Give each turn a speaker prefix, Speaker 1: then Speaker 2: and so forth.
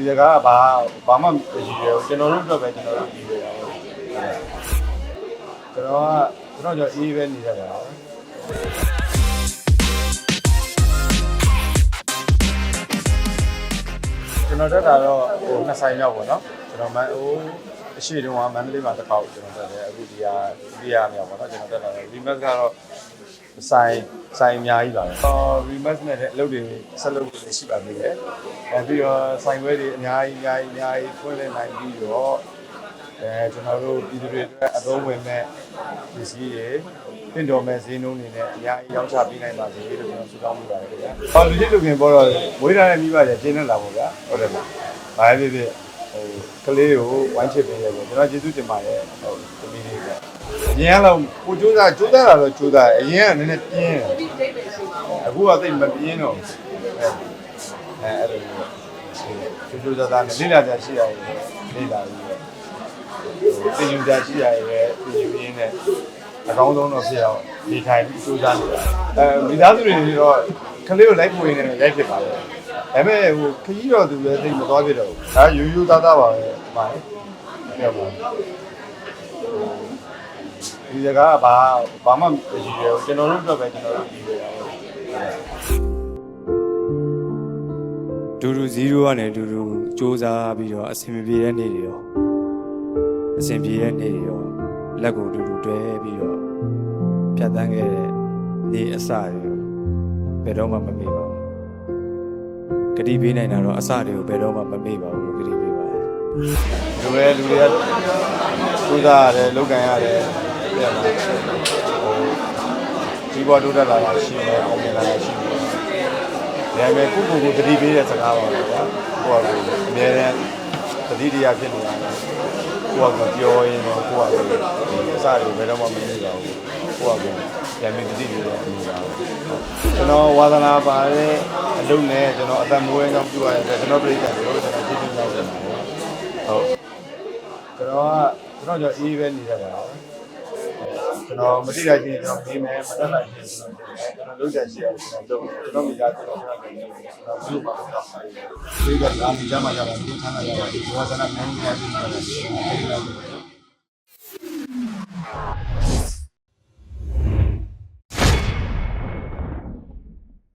Speaker 1: ဒီစကားကဘာဘာမှမရှိရဘူးကျွန်တော်တို့အတွက်ပဲကျွန်တော်တို့ဒီလိုရအောင်ကျွန်တော်ကကျွန်တော်ကြောင့်အေးပဲနေရတာကျွန်တော်တက်တာတော့ဟိုနှစ်ဆိုင်ရောက်ပေါ့နော်ကျွန်တော်မန်ဟိုအရှိတုန်းကမန္တလေးမှာတစ်ခါကျွန်တော်တက်တယ်အခုဒီဟာဒီဟာမြောက်ပေါ့နော်ကျွန်တော်တက်တာတော့ remix ကတော့ဆိုင်ဆိုင်အများကြီးပါပဲ။အော် remix နဲ့အလုပ်တွေဆက်လုပ်လို့ရှိပါသေးတယ်။အဲပြီးတော့ဆိုင်ခွဲတွေအများကြီးအများကြီးအများကြီးဖွင့်လှစ်နိုင်ပြီးတော့အဲကျွန်တော်တို့ပြည်သူတွေအတွက်အသုံးဝင်မဲ့ပစ္စည်းတွေတင်တော်မဲ့ဈေးနှုန်းတွေနဲ့အများကြီးရောင်းချပေးနိုင်ပါစေလို့ကျွန်တော်ဆုတောင်းမိပါတယ်ခင်ဗျာ။ဟောလူကြီးလူခင်ပေါ်တော့ဝေးထားတဲ့မိဘတွေကျင်းနေတာပေါ့ဗျာ။ဟုတ်တယ်မလား။ဘာပဲဖြစ်ဖြစ်ဟိုကလေးကိုဝိုင်းချစ်ပေးရပေါ့ကျွန်တော်ကျေးဇူးတင်ပါတယ်ဟိုသမီးလေးကအ ရင်ကတော့ကိုကျိုးသားကျိုးသားတာတော့ကျိုးသားအရင်ကနည်းနည်းပြင်းတယ်အခုကသိပ်မပြင်းတော့ဘူးအဲအဲ့လိုကျိုးကျိုးသားသားနဲ့လေးလာကြရှိရတယ်လေးလာပြီးတော့ဟိုတင်ယူကြရှိရတယ်တင်ယူရင်းနဲ့အကောင်းဆုံးတော့ဖြစ်အောင်ဒီထိုင်ပြီးကျိုးသားနေတာအဲမိသားစုတွေတော့ကလေးကိုလိုက်ပို့ရင်းနဲ့ရိုက်ဖြစ်ပါလေဒါပေမဲ့ဟိုခကြီးတော်သူလည်းသိပ်မသွားဖြစ်တော့ဘူးဒါယူယူသားသားပါပဲပါလေပြောပါ ဒီစကားကဘာဘာမှမရှိရဘူးကျွန်တော်တို့အတွက်ပဲကျွန်တော်တို့ဒီလိုရအောင်
Speaker 2: ဒူဒူ0ကနေဒူဒူစူးစမ်းပြီးတော့အဆင်မပြေတဲ့နေ့တွေရောအဆင်ပြေတဲ့နေ့တွေရောလက်ကိုဒူဒူတွဲပြီးတော့ဖြတ်တန်းခဲ့တဲ့နေ့အစတွေဘယ်တော့မှမမေ့ပါဘူးဂတိပေးနိုင်တာတော့အစတွေကိုဘယ်တော့မှမမေ့ပါဘူးလို့ဂတိပေး ပါတယ်
Speaker 1: လူပဲလူတွေကစူးစားရတယ်လုပ်ကန်ရတယ်ပြန်လာဟိုဒီဘောတိုးတက်လာတာရှိတယ်အောင်မြင်လာတာရှိတယ်ဒါပေမဲ့ကိုကိုကိုတတိပေးတဲ့စကားပါပဲကွာကိုကကိုအများနဲ့တတိတရားဖြစ်နေတာလေကိုကကိုပြောရင်တော့ကိုကကိုအစားတွေဘယ်တော့မှမနေပါဘူးကိုကကိုပြန်ပြီးတတိပေးတဲ့အနေပါဘူးကျွန်တော်ဝါသနာပါတဲ့အလုပ်နဲ့ကျွန်တော်အသက်မွေးကြောင်းပြုရတဲ့ကျွန်တော်ပြည်ကတွေတော့ကျွန်တော်ကျေး ဟုတ်ကျွန်တော်ကကျွန်တော်ကြောင့်အေးပဲနေရတာကျွန်တော်မတိလိုက်ချင်းကျွန်တော်ပြေးမယ်မတက်လိုက်ချင်းကျွန်တော်လုံးချင်ရှိရကျွန်တော်ကျွန်တော်မိသားစုကျွန်တော်ကျွန်တော်ဘုရားမှာတော့ဆိုင်ဒီကလာမိကြမှာရတာဒီခဏရတာဒီဘဝစနာမင်းကြီးကဒီမှာရှိတယ်